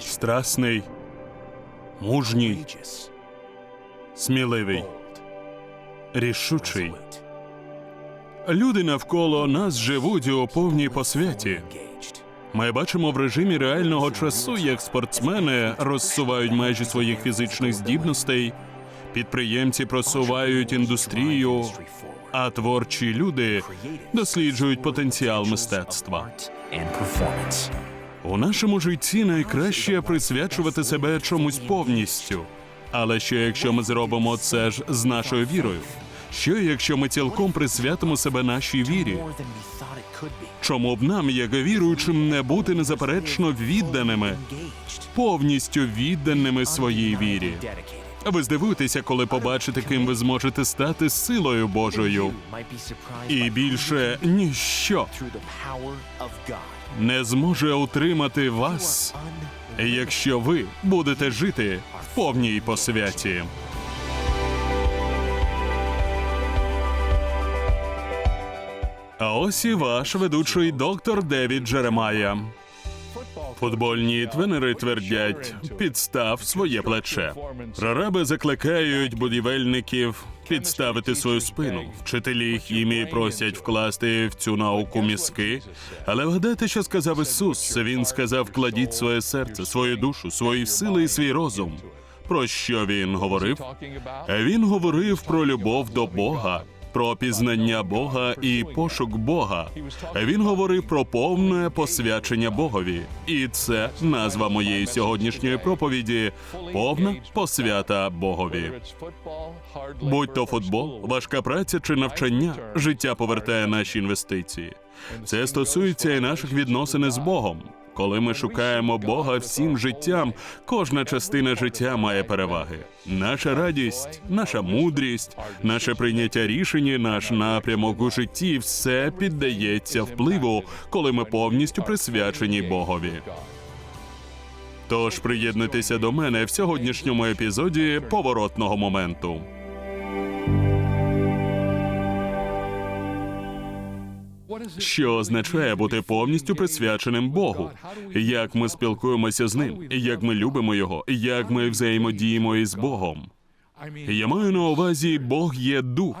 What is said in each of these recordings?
страсний, мужній, сміливий, рішучий. Люди навколо нас живуть у повній посвяті. Ми бачимо в режимі реального часу, як спортсмени розсувають межі своїх фізичних здібностей, підприємці просувають індустрію, а творчі люди досліджують потенціал мистецтва. У нашому житті найкраще присвячувати себе чомусь повністю. Але що якщо ми зробимо це ж з нашою вірою? Що якщо ми цілком присвятимо себе нашій вірі? Чому б нам, як віруючим, не бути незаперечно відданими, повністю відданими своїй вірі? Ви здивуєтеся, коли побачите, ким ви зможете стати силою Божою, і більше ніщо не зможе утримати вас, якщо ви будете жити в повній посвяті. А ось і ваш ведучий доктор Девід Джеремая. Футбольні тренери твердять, підстав своє плече. Прораби закликають будівельників підставити свою спину. Вчителі хімії просять вкласти в цю науку мізки. Але вгадайте, що сказав Ісус. Він сказав: кладіть своє серце, свою душу, свої сили і свій розум. Про що він говорив? Він говорив про любов до Бога, про пізнання Бога і пошук Бога. Він говорив про повне посвячення Богові. І це назва моєї сьогоднішньої проповіді повна посвята Богові. Будь то футбол, важка праця чи навчання, життя повертає наші інвестиції. Це стосується і наших відносин з Богом. Коли ми шукаємо Бога всім життям, кожна частина життя має переваги. Наша радість, наша мудрість, наше прийняття рішень, наш напрямок у житті все піддається впливу, коли ми повністю присвячені Богові. Тож приєднуйтеся до мене в сьогоднішньому епізоді поворотного моменту. Що означає бути повністю присвяченим Богу? Як ми спілкуємося з ним, як ми любимо його, як ми взаємодіємо із Богом? Я маю на увазі, Бог є дух.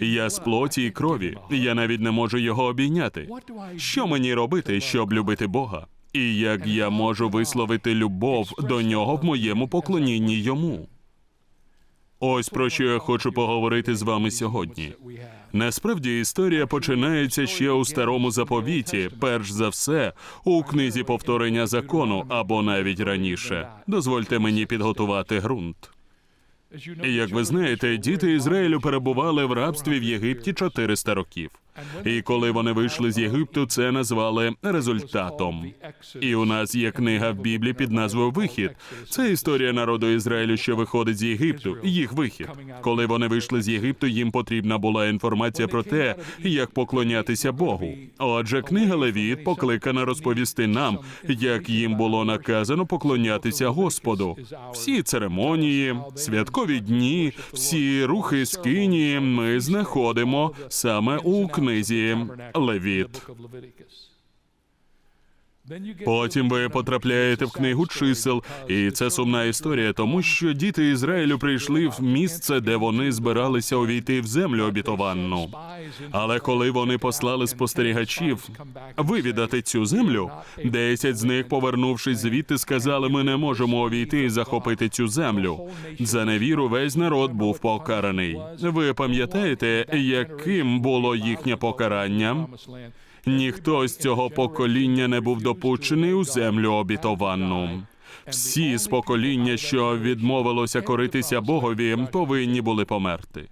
Я з плоті і крові. Я навіть не можу його обійняти. Що мені робити, щоб любити Бога? І як я можу висловити любов до нього в моєму поклонінні йому? Ось про що я хочу поговорити з вами сьогодні. Насправді історія починається ще у старому заповіті, перш за все, у книзі повторення закону або навіть раніше. Дозвольте мені підготувати ґрунт. Як ви знаєте, діти Ізраїлю перебували в рабстві в Єгипті 400 років. І коли вони вийшли з Єгипту, це назвали результатом. І у нас є книга в Біблії під назвою Вихід. Це історія народу Ізраїлю, що виходить з Єгипту. Їх вихід. Коли вони вийшли з Єгипту, їм потрібна була інформація про те, як поклонятися Богу. Отже, книга Левіт покликана розповісти нам, як їм було наказано поклонятися Господу. Всі церемонії, святкові дні, всі рухи скині ми знаходимо саме у книзі Левіт. Потім ви потрапляєте в книгу чисел, і це сумна історія, тому що діти Ізраїлю прийшли в місце, де вони збиралися увійти в землю обітованну. Але коли вони послали спостерігачів вивідати цю землю, десять з них, повернувшись звідти, сказали: ми не можемо увійти і захопити цю землю. За невіру весь народ був покараний. Ви пам'ятаєте, яким було їхнє покарання? Ніхто з цього покоління не був допущений у землю обітованну. Всі з покоління, що відмовилося коритися Богові, повинні були померти.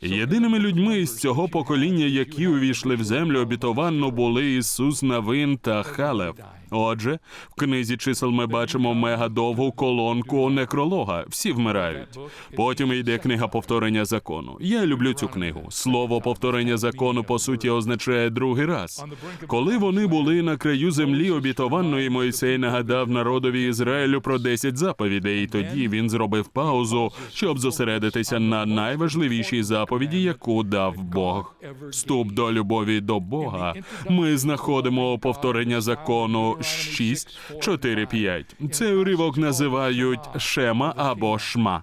Єдиними людьми з цього покоління, які увійшли в землю обітованну, були Ісус Навин та Халев. Отже, в книзі чисел ми бачимо мегадовгу колонку некролога. Всі вмирають. Потім йде книга повторення закону. Я люблю цю книгу. Слово повторення закону по суті означає другий раз. Коли вони були на краю землі обітованої, Мойсей нагадав народові Ізраїлю про 10 заповідей. І тоді він зробив паузу, щоб зосередитися на найважливішій заповіді, яку дав Бог. Вступ до любові до Бога. Ми знаходимо повторення закону 6, 4, 5. Цей уривок називають Шема або Шма.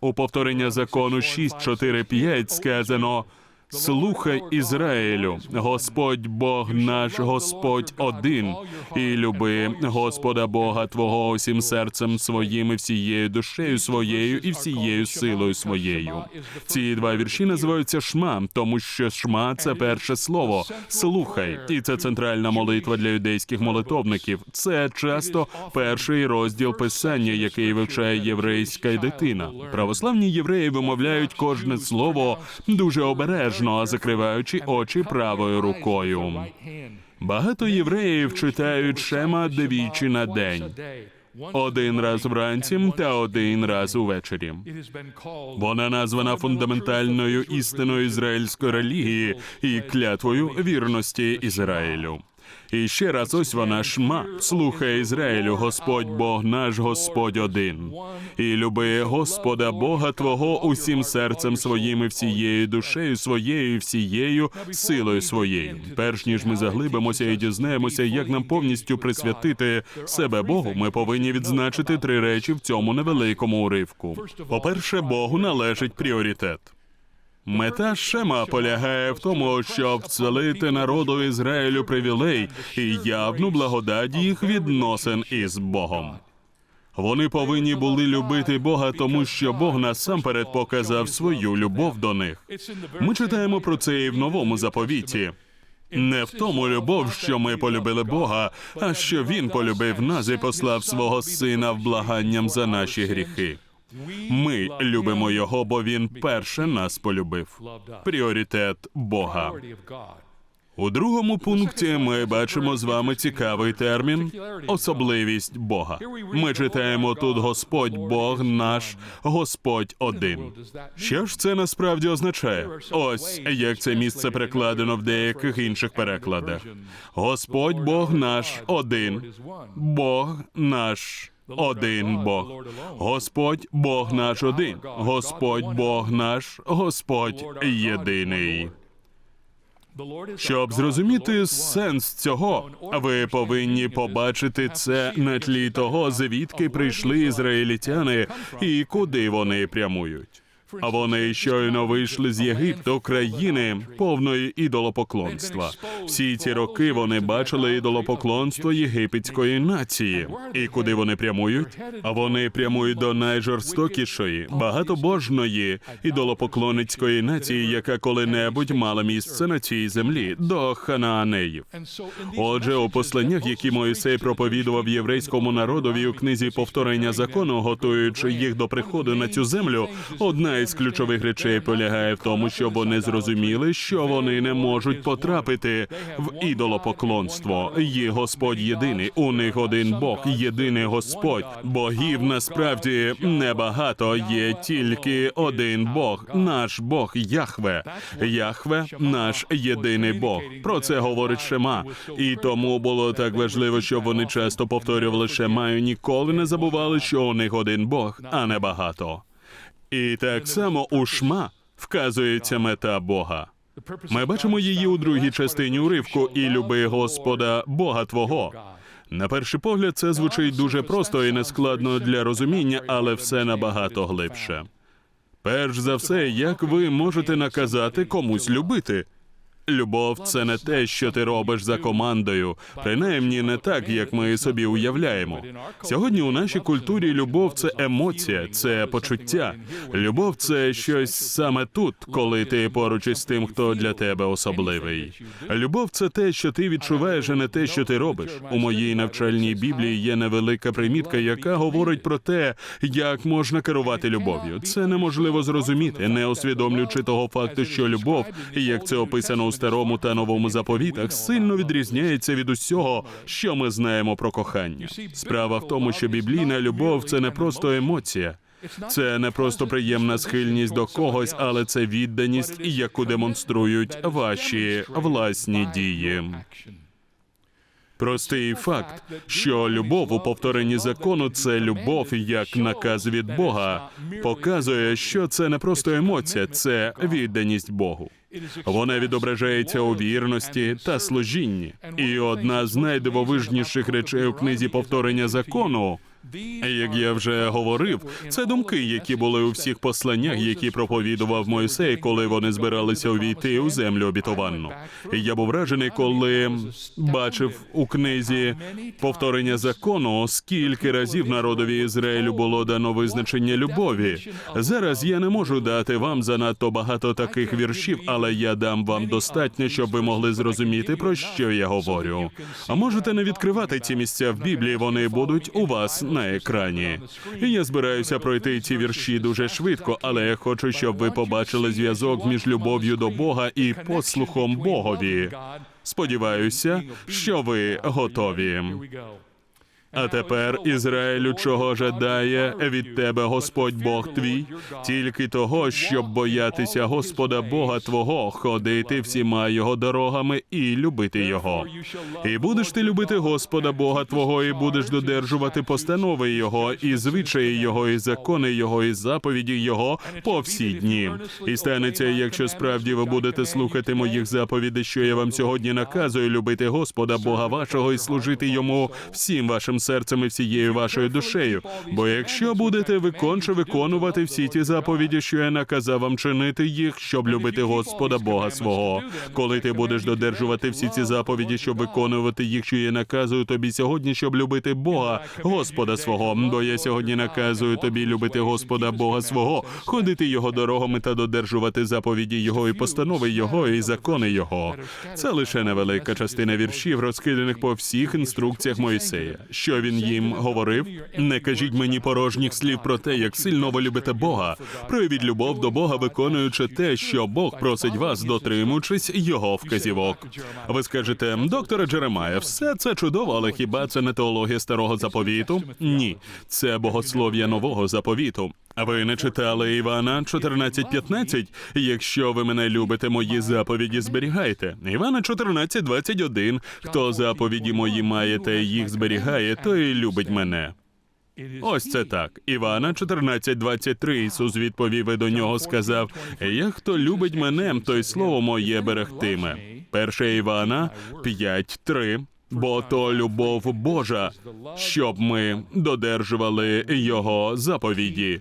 У повторення закону 6, 4, 5 сказано Слухай Ізраїлю, Господь Бог наш, Господь один, і люби Господа Бога Твого усім серцем своїм і всією душею своєю і всією силою своєю. Ці два вірші називаються Шма, тому що Шма це перше слово слухай, і це центральна молитва для юдейських молитовників. Це часто перший розділ писання, який вивчає єврейська дитина. Православні євреї вимовляють кожне слово дуже обережно, закриваючи очі правою рукою. Багато євреїв читають Шема двічі на день, один раз вранці та один раз увечері. Вона названа фундаментальною істиною ізраїльської релігії і клятвою вірності Ізраїлю. І ще раз ось вона шма. Слухай Ізраїлю, Господь Бог наш, Господь один. І люби Господа Бога Твого усім серцем своїм і всією душею своєю, і всією силою своєю. Перш ніж ми заглибимося і дізнаємося, як нам повністю присвятити себе Богу, ми повинні відзначити три речі в цьому невеликому уривку. По-перше, Богу належить пріоритет. Мета Шема полягає в тому, щоб вселити народу Ізраїлю привілей і явну благодать їх відносин із Богом. Вони повинні були любити Бога, тому що Бог насамперед показав свою любов до них. Ми читаємо про це і в новому заповіті. Не в тому любов, що ми полюбили Бога, а що Він полюбив нас і послав свого сина вблаганням за наші гріхи. Ми любимо його, бо він перше нас полюбив. Пріоритет Бога. У другому пункті ми бачимо з вами цікавий термін особливість Бога. Ми читаємо тут Господь Бог наш, Господь один. Що ж це насправді означає? Ось як це місце перекладено в деяких інших перекладах. Господь Бог наш один, Бог наш. Один Бог, Господь Бог наш один, Господь Бог наш, Господь єдиний. Щоб зрозуміти сенс цього, ви повинні побачити це на тлі того, звідки прийшли ізраїльтяни і куди вони прямують. А вони щойно вийшли з Єгипту, країни повної ідолопоклонства. Всі ці роки вони бачили ідолопоклонство єгипетської нації. І куди вони прямують? А вони прямують до найжорстокішої, багатобожної ідолопоклонницької нації, яка коли-небудь мала місце на цій землі, до ханаанеїв. Отже, у посланнях, які Моїсей проповідував єврейському народові у книзі повторення закону, готуючи їх до приходу на цю землю, одна із ключових речей полягає в тому, щоб вони зрозуміли, що вони не можуть потрапити в ідолопоклонство. Є Господь єдиний, у них один Бог, єдиний Господь. Богів насправді небагато. Є тільки один Бог, наш Бог Яхве. Яхве наш єдиний Бог. Про це говорить Шема. І тому було так важливо, щоб вони часто повторювали Шема і ніколи не забували, що у них один Бог, а не багато. І так само у Шма вказується мета Бога. Ми бачимо її у другій частині уривку і люби Господа Бога Твого. На перший погляд, це звучить дуже просто і нескладно для розуміння, але все набагато глибше. Перш за все, як ви можете наказати комусь любити? Любов це не те, що ти робиш за командою, принаймні не так, як ми собі уявляємо. Сьогодні у нашій культурі любов це емоція, це почуття. Любов це щось саме тут, коли ти поруч із тим, хто для тебе особливий. Любов це те, що ти відчуваєш, а не те, що ти робиш. У моїй навчальній біблії є невелика примітка, яка говорить про те, як можна керувати любов'ю. Це неможливо зрозуміти, не усвідомлюючи того факту, що любов, як це описано у старому та новому заповітах, сильно відрізняється від усього, що ми знаємо про кохання. Справа в тому, що біблійна любов це не просто емоція. Це не просто приємна схильність до когось, але це відданість, яку демонструють ваші власні дії. Простий факт, що любов у повторенні закону це любов як наказ від Бога, показує, що це не просто емоція, це відданість Богу. Вона відображається у вірності та служінні. І одна з найдивовижніших речей у книзі повторення закону. Як я вже говорив, це думки, які були у всіх посланнях, які проповідував Мойсей, коли вони збиралися увійти у землю обітованну. Я був вражений, коли бачив у книзі повторення закону, скільки разів народові Ізраїлю було дано визначення любові. Зараз я не можу дати вам занадто багато таких віршів, але я дам вам достатньо, щоб ви могли зрозуміти, про що я говорю. А можете не відкривати ці місця в Біблії, вони будуть у вас на екрані. Я збираюся пройти ці вірші дуже швидко, але я хочу, щоб ви побачили зв'язок між любов'ю до Бога і послухом Богові. Сподіваюся, що ви готові. А тепер, Ізраїлю, чого жадає від тебе Господь Бог твій, тільки того, щоб боятися Господа Бога Твого, ходити всіма його дорогами і любити його. І будеш ти любити Господа Бога Твого, і будеш додержувати постанови Його, і звичаї Його, і закони Його, і заповіді Його по всі дні. І станеться, якщо справді ви будете слухати моїх заповідей, що я вам сьогодні наказую, любити Господа Бога вашого і служити йому всім вашим серцем і всією вашою душею. Бо якщо будете виконче виконувати всі ті заповіді, що я наказав вам чинити їх, щоб любити Господа Бога свого, коли ти будеш додержувати всі ці заповіді, щоб виконувати їх, що я наказую тобі сьогодні, щоб любити Бога, Господа свого. Бо я сьогодні наказую тобі любити Господа Бога свого, ходити його дорогами та додержувати заповіді Його і постанови Його і закони Його. Це лише невелика частина віршів, розкиданих по всіх інструкціях Моїсея. Що він їм говорив? Не кажіть мені порожніх слів про те, як сильно ви любите Бога. Проявіть любов до Бога, виконуючи те, що Бог просить вас, дотримуючись його вказівок. Ви скажете, докторе Джеремая, все це чудово, але хіба це не теологія старого заповіту? Ні, це богослов'я нового заповіту. Ви не читали Івана 14.15? Якщо ви мене любите, мої заповіді зберігайте. Івана 14.21. Хто заповіді мої має та їх зберігає, той любить мене. Ось це так. Івана 14.23. Ісус відповів і до нього сказав: Як хто любить мене, той слово моє берегтиме. Перше Івана 5.3. Бо то любов Божа, щоб ми додержували його заповіді.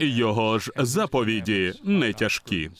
Його ж заповіді не тяжкі.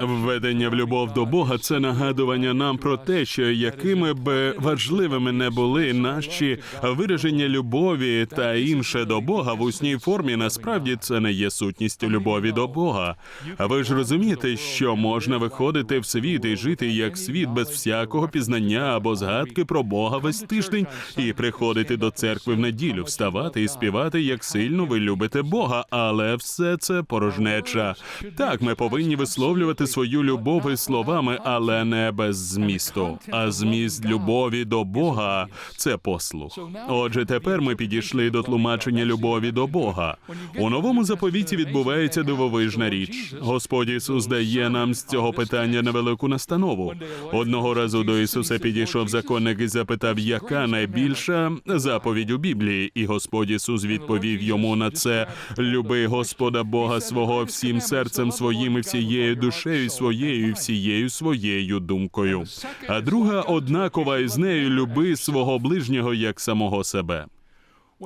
Введення в любов до Бога це нагадування нам про те, що якими б важливими не були наші вираження любові та інше до Бога в усній формі, насправді це не є сутністю любові до Бога. А ви ж розумієте, що можна виходити в світ і жити як світ без всякого пізнання або згадки про Бога весь тиждень і приходити до церкви в неділю, вставати і співати, як сильно ви любите Бога, але все це порожнеча. Так, ми повинні висловлювати свою любов із словами, але не без змісту. А зміст любові до Бога це послух. Отже, тепер ми підійшли до тлумачення любові до Бога. У новому заповіті відбувається дивовижна річ. Господь Ісус дає нам з цього питання невелику настанову. Одного разу до Ісуса підійшов законник і запитав, яка найбільша заповідь у Біблії, і Господь Ісус відповів йому на це: люби Господа Бога свого всім серцем своїм і всією душею своєю всією своєю думкою. А друга однакова із нею люби свого ближнього як самого себе.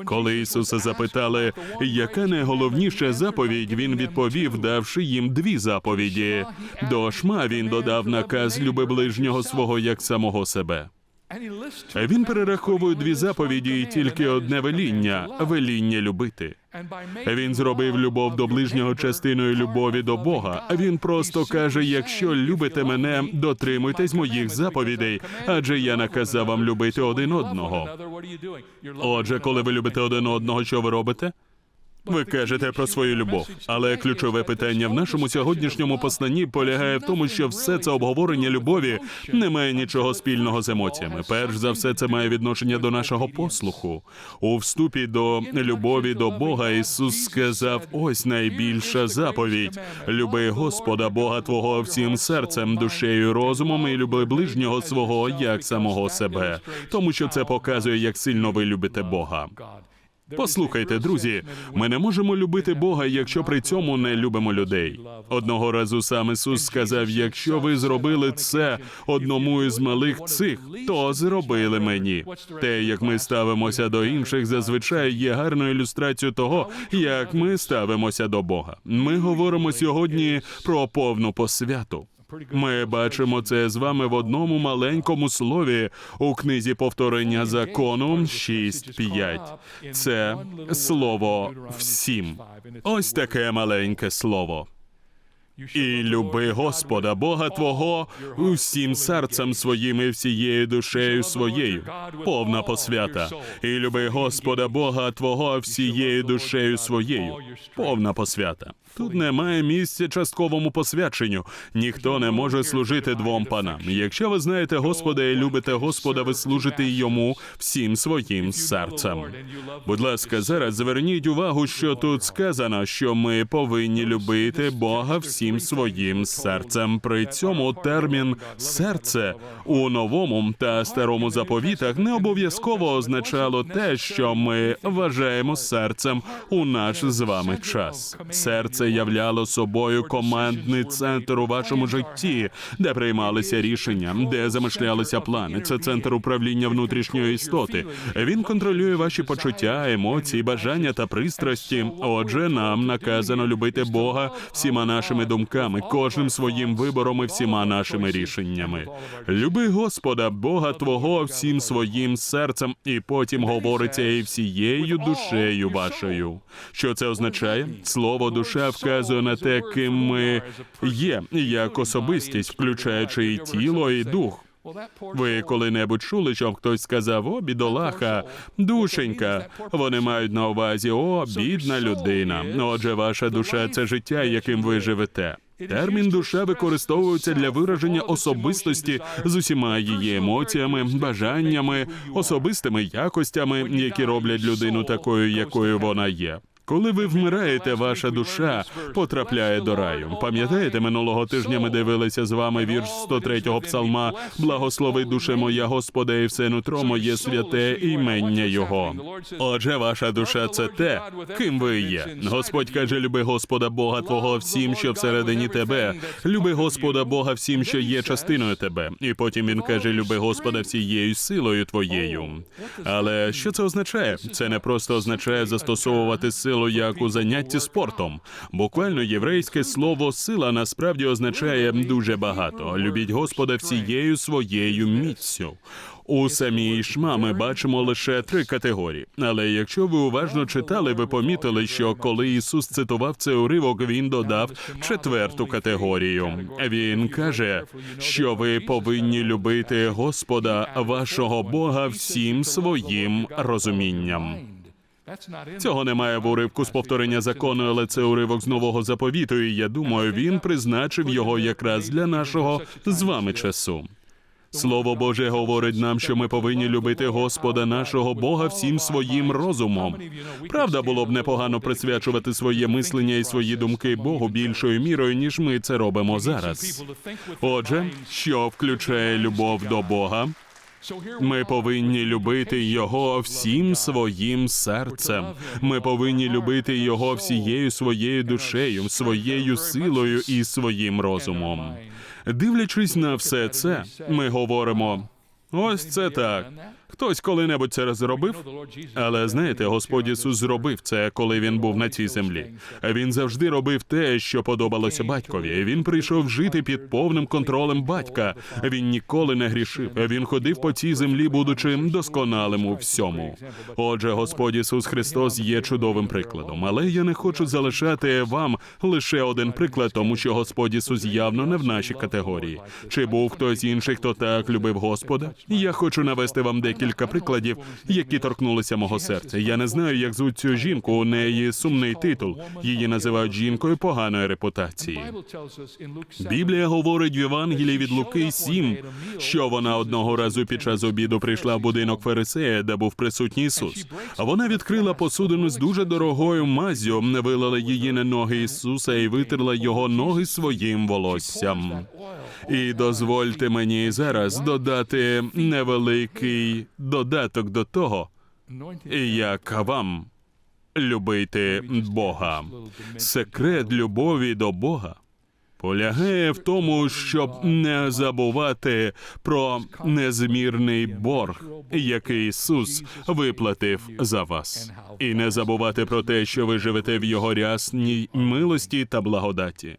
Коли Ісуса запитали, яка найголовніша заповідь, він відповів, давши їм дві заповіді. До шма він додав наказ люби ближнього свого як самого себе. Він перераховує дві заповіді і тільки одне веління веління любити. Він зробив любов до ближнього частиною любові до Бога. Він просто каже: якщо любите мене, дотримуйтесь моїх заповідей, адже я наказав вам любити один одного. Отже, коли ви любите один одного, що ви робите? Ви кажете про свою любов, але ключове питання в нашому сьогоднішньому посланні полягає в тому, що все це обговорення любові не має нічого спільного з емоціями. Перш за все, це має відношення до нашого послуху. У вступі до любові до Бога Ісус сказав: ось найбільша заповідь: люби Господа Бога Твого всім серцем, душею, розумом і люби ближнього свого як самого себе, тому що це показує, як сильно ви любите Бога. Послухайте, друзі, ми не можемо любити Бога, якщо при цьому не любимо людей. Одного разу сам Ісус сказав: якщо ви зробили це одному із малих цих, то зробили мені. Те, як ми ставимося до інших, зазвичай є гарною ілюстрацією того, як ми ставимося до Бога. Ми говоримо сьогодні про повну посвяту. Ми бачимо це з вами в одному маленькому слові у книзі повторення закону 6.5. Це слово всім. Ось таке маленьке слово. І люби Господа, Бога Твого, усім серцем своїм і всією душею своєю. Повна посвята. І люби Господа, Бога Твого всією душею своєю. Повна посвята. Тут немає місця частковому посвяченню. Ніхто не може служити двом панам. Якщо ви знаєте Господа і любите Господа, ви служите йому всім своїм серцем. Будь ласка, зараз зверніть увагу, що тут сказано, що ми повинні любити Бога всім своїм серцем. При цьому термін серце у новому та старому заповітах не обов'язково означало те, що ми вважаємо серцем у наш з вами час. Серце являло собою командний центр у вашому житті, де приймалися рішення, де замишлялися плани. Це центр управління внутрішньої істоти. Він контролює ваші почуття, емоції, бажання та пристрасті. Отже, нам наказано любити Бога всіма нашими думками, кожним своїм вибором і всіма нашими рішеннями. Люби Господа, Бога Твого всім своїм серцем, і потім говориться і всією душею вашою. Що це означає? Слово душа вказує на те, ким ми є, як особистість, включаючи і тіло, і дух. Ви коли-небудь чули, що хтось сказав о, бідолаха, душенька. Вони мають на увазі о, бідна людина. Отже, ваша душа це життя, яким ви живете. Термін душа використовується для вираження особистості з усіма її емоціями, бажаннями, особистими якостями, які роблять людину такою, якою вона є. Коли ви вмираєте, ваша душа потрапляє до раю. Пам'ятаєте, минулого тижня ми дивилися з вами вірш 103-го псалма Благослови душе моя Господа, і все нутро моє святе імення Його. Отже, ваша душа це те, ким ви є. Господь каже: люби Господа Бога Твого всім, що всередині тебе. Люби Господа Бога всім, що є частиною тебе. І потім він каже: люби Господа всією силою твоєю. Але що це означає? Це не просто означає застосовувати силу як у занятті спортом. Буквально єврейське слово сила насправді означає дуже багато. Любіть Господа всією своєю міцю. У самій шма ми бачимо лише три категорії. Але якщо ви уважно читали, ви помітили, що коли Ісус цитував цей уривок, він додав четверту категорію. Він каже, що ви повинні любити Господа вашого Бога всім своїм розумінням. Цього немає в уривку з повторення закону, але це уривок з нового заповіту. І я думаю, він призначив його якраз для нашого з вами часу. Слово Боже говорить нам, що ми повинні любити Господа нашого Бога всім своїм розумом. Правда, було б непогано присвячувати своє мислення і свої думки Богу більшою мірою, ніж ми це робимо зараз. Отже, що включає любов до Бога? Ми повинні любити його всім своїм серцем. Ми повинні любити його всією своєю душею, своєю силою і своїм розумом. Дивлячись на все це, ми говоримо: ось це так. Хтось коли-небудь це зробив? Але знаєте, Господь Ісус зробив це, коли він був на цій землі. Він завжди робив те, що подобалося батькові. Він прийшов жити під повним контролем батька. Він ніколи не грішив. Він ходив по цій землі, будучи досконалим у всьому. Отже, Господь Ісус Христос є чудовим прикладом. Але я не хочу залишати вам лише один приклад, тому що Господь Ісус явно не в нашій категорії. Чи був хтось інший, хто так любив Господа? Я хочу навести вам декілька прикладів, які торкнулися мого серця. Я не знаю, як звуть цю жінку. У неї сумний титул. Її називають жінкою поганої репутації. Біблія говорить в Євангелії від Луки 7, що вона одного разу під час обіду прийшла в будинок Фарисея, де був присутній Ісус. А вона відкрила посудину з дуже дорогою маззю, вилила її на ноги Ісуса і витерла його ноги своїм волоссям. І дозвольте мені зараз додати невеликий додаток до того, як вам любити Бога. Секрет любові до Бога полягає в тому, щоб не забувати про незмірний борг, який Ісус виплатив за вас, і не забувати про те, що ви живете в Його рясній милості та благодаті.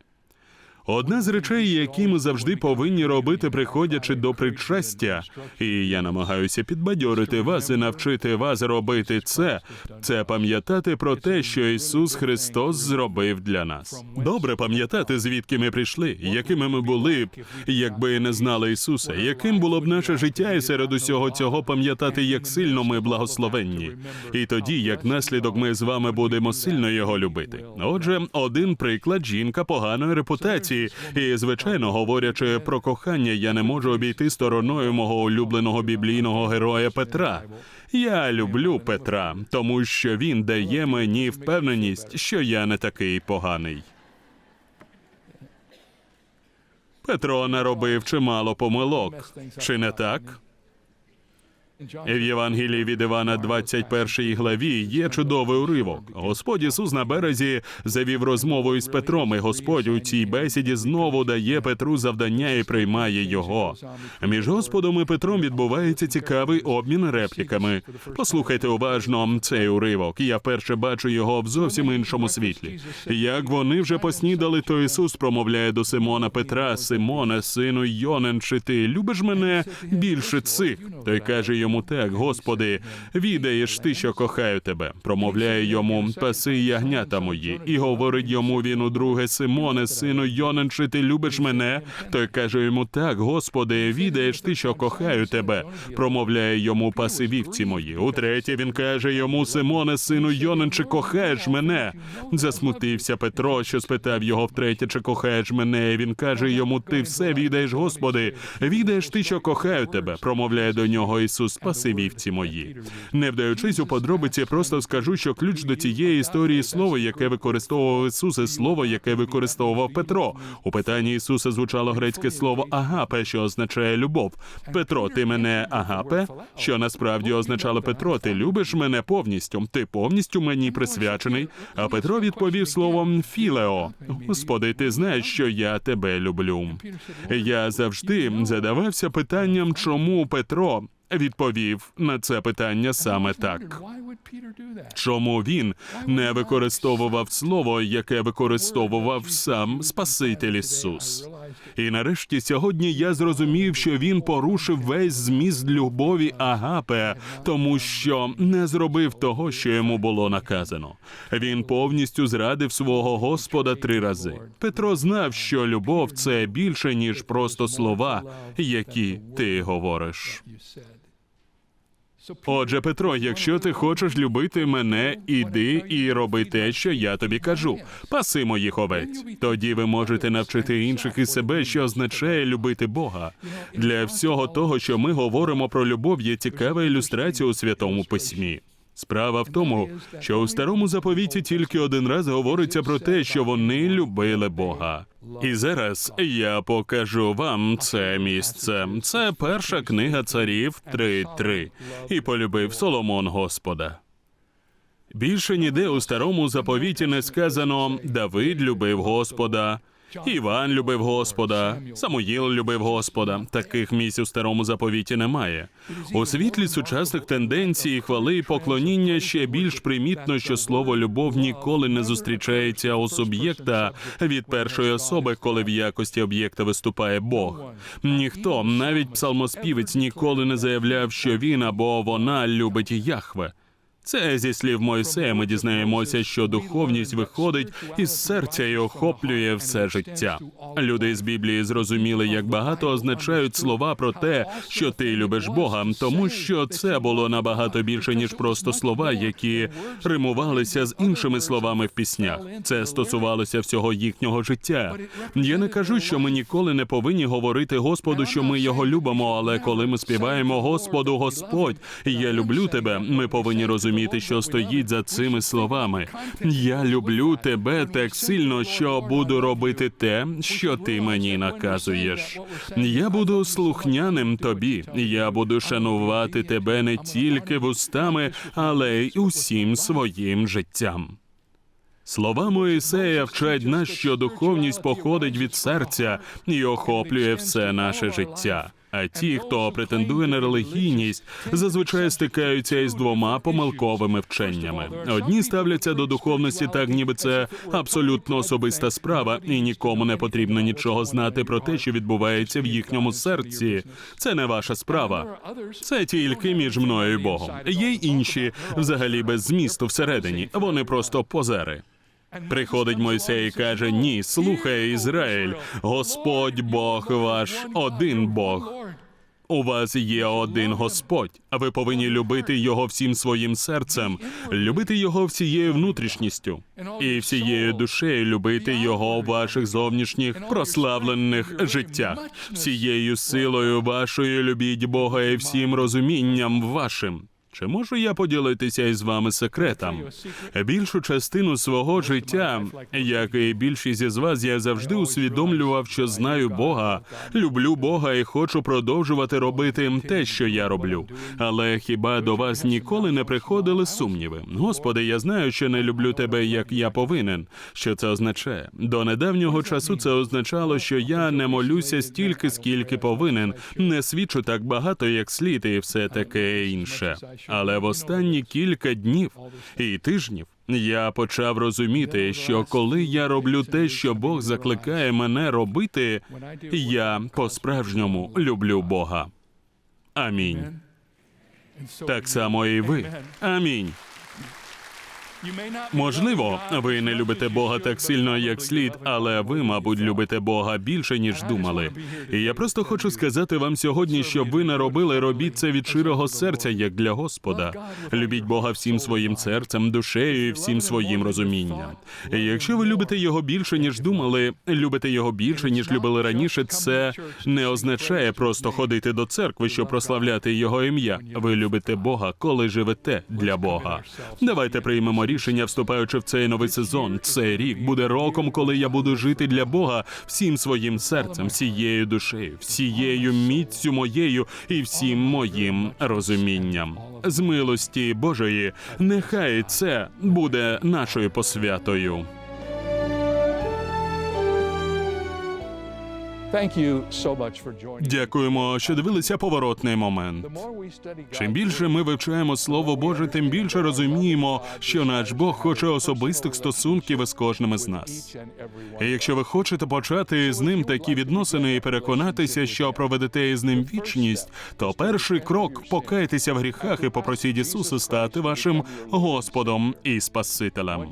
Одна з речей, які ми завжди повинні робити, приходячи до причастя, і я намагаюся підбадьорити вас і навчити вас робити це, це пам'ятати про те, що Ісус Христос зробив для нас. Добре пам'ятати, звідки ми прийшли, якими ми були б, якби не знали Ісуса, яким було б наше життя, і серед усього цього пам'ятати, як сильно ми благословенні. І тоді, як наслідок, ми з вами будемо сильно його любити. Отже, один приклад жінка поганої репутації. І, звичайно, говорячи про кохання, я не можу обійти стороною мого улюбленого біблійного героя Петра. Я люблю Петра, тому що він дає мені впевненість, що я не такий поганий. Петро наробив чимало помилок. Чи не так? В Євангелії від Івана, 21 главі, є чудовий уривок. Господь Ісус на березі завів розмову із Петром, і Господь у цій бесіді знову дає Петру завдання і приймає його. Між Господом і Петром відбувається цікавий обмін репліками. Послухайте уважно цей уривок. Я вперше бачу його в зовсім іншому світлі. Як вони вже поснідали, то Ісус промовляє до Симона Петра, Симоне, сину Йонен, чи ти любиш мене більше цих? Той каже йому так, Господи, відаєш ти, що кохаю тебе. Промовляє йому паси ягнята мої, і говорить йому він у друге Симоне, сину Йонен, чи ти любиш мене? Той каже йому так, Господи, відаєш ти, що кохаю тебе. Промовляє йому паси вівці мої. Утретє він каже йому Симоне, сину Йонен, чи кохаєш мене? Засмутився Петро, що спитав його втретє, чи кохаєш мене. І Він каже йому: Ти все відаєш, Господи, відаєш ти, що кохаю тебе. Промовляє до нього Ісус, спаси вівці мої. Не вдаючись у подробиці, просто скажу, що ключ до цієї історії слово, яке використовував Ісус, і слово, яке використовував Петро. У питанні Ісуса звучало грецьке слово агапе, що означає любов. Петро, ти мене агапе? Що насправді означало Петро, ти любиш мене повністю, ти повністю мені присвячений. А Петро відповів словом філео. Господи, ти знаєш, що я тебе люблю. Я завжди задавався питанням, чому Петро відповів на це питання саме так. Чому він не використовував слово, яке використовував сам Спаситель Ісус? І нарешті сьогодні я зрозумів, що він порушив весь зміст любові Агапе, тому що не зробив того, що йому було наказано. Він повністю зрадив свого Господа три рази. Петро знав, що любов це більше ніж просто слова, які ти говориш. Отже, Петро, якщо ти хочеш любити мене, іди і роби те, що я тобі кажу. Паси моїх овець. Тоді ви можете навчити інших і себе, що означає любити Бога. Для всього того, що ми говоримо про любов, є цікава ілюстрація у святому письмі. Справа в тому, що у старому заповіті тільки один раз говориться про те, що вони любили Бога. І зараз я покажу вам це місце. Це перша книга царів 3.3. І полюбив Соломон Господа. Більше ніде у старому заповіті не сказано Давид любив Господа. Іван любив Господа, Самуїл любив Господа. Таких місць у старому заповіті немає. У світлі сучасних тенденцій, хвали і поклоніння ще більш примітно, що слово любов ніколи не зустрічається у суб'єкта від першої особи, коли в якості об'єкта виступає Бог. Ніхто, навіть псалмоспівець, ніколи не заявляв, що він або вона любить Яхве. Це зі слів Мойсея ми дізнаємося, що духовність виходить із серця і охоплює все життя. Люди з Біблії зрозуміли, як багато означають слова про те, що ти любиш Бога, тому що це було набагато більше ніж просто слова, які римувалися з іншими словами в піснях. Це стосувалося всього їхнього життя. Я не кажу, що ми ніколи не повинні говорити Господу, що ми його любимо. Але коли ми співаємо Господу, Господь, я люблю тебе, ми повинні розуміти зрозуміти, що стоїть за цими словами. Я люблю тебе так сильно, що буду робити те, що ти мені наказуєш. Я буду слухняним тобі. Я буду шанувати тебе не тільки вустами, але й усім своїм життям. Слова Моїсея вчать нас, що духовність походить від серця і охоплює все наше життя. А ті, хто претендує на релігійність, зазвичай стикаються із двома помилковими вченнями. Одні ставляться до духовності так, ніби це абсолютно особиста справа, і нікому не потрібно нічого знати про те, що відбувається в їхньому серці. Це не ваша справа. Це тільки між мною і Богом. Є й інші, взагалі без змісту всередині. Вони просто позери. Приходить Мойсей і каже: Ні, слухай, Ізраїль, Господь Бог ваш, один Бог. У вас є один Господь, а ви повинні любити його всім своїм серцем, любити його всією внутрішністю і всією душею любити його в ваших зовнішніх прославлених життях, всією силою вашою любіть Бога і всім розумінням вашим. Чи можу я поділитися із вами секретом? Більшу частину свого життя, як і більшість із вас, я завжди усвідомлював, що знаю Бога, люблю Бога і хочу продовжувати робити те, що я роблю. Але хіба до вас ніколи не приходили сумніви? Господи, я знаю, що не люблю тебе, як я повинен. Що це означає? До недавнього часу це означало, що я не молюся стільки, скільки повинен, не свідчу так багато, як слід, і все таке інше. Але в останні кілька днів і тижнів я почав розуміти, що коли я роблю те, що Бог закликає мене робити, я по-справжньому люблю Бога. Амінь. Так само і ви. Амінь. Можливо, ви не любите Бога так сильно, як слід, але ви, мабуть, любите Бога більше, ніж думали. І я просто хочу сказати вам сьогодні, щоб ви не робили, робіть це від щирого серця, як для Господа. Любіть Бога всім своїм серцем, душею і всім своїм розумінням. І якщо ви любите його більше, ніж думали, любите його більше, ніж любили раніше, це не означає просто ходити до церкви, щоб прославляти його ім'я. Ви любите Бога, коли живете для Бога. Давайте приймемо рішення, вступаючи в цей новий сезон. Цей рік буде роком, коли я буду жити для Бога всім своїм серцем, всією душею, всією міцю моєю і всім моїм розумінням. З милості Божої, нехай це буде нашою посвятою. Дякуємо, що дивилися поворотний момент. Чим більше ми вивчаємо Слово Боже, тим більше розуміємо, що наш Бог хоче особистих стосунків із кожним із нас. І якщо ви хочете почати з ним такі відносини і переконатися, що проведете із ним вічність, то перший крок покайтеся в гріхах і попросіть Ісуса стати вашим Господом і Спасителем.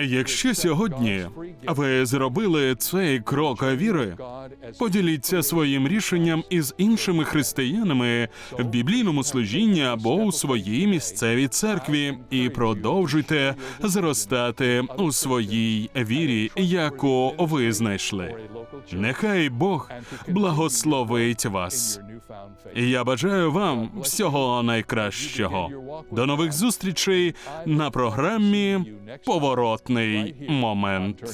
Якщо сьогодні ви зробили цей крок віри, God поділіться своїм рішенням із іншими християнами в біблійному служінні або у своїй місцевій церкві і продовжуйте зростати у своїй вірі, яку ви знайшли. Нехай Бог благословить вас. І я бажаю вам всього найкращого. До нових зустрічей на програмі Поворотний момент.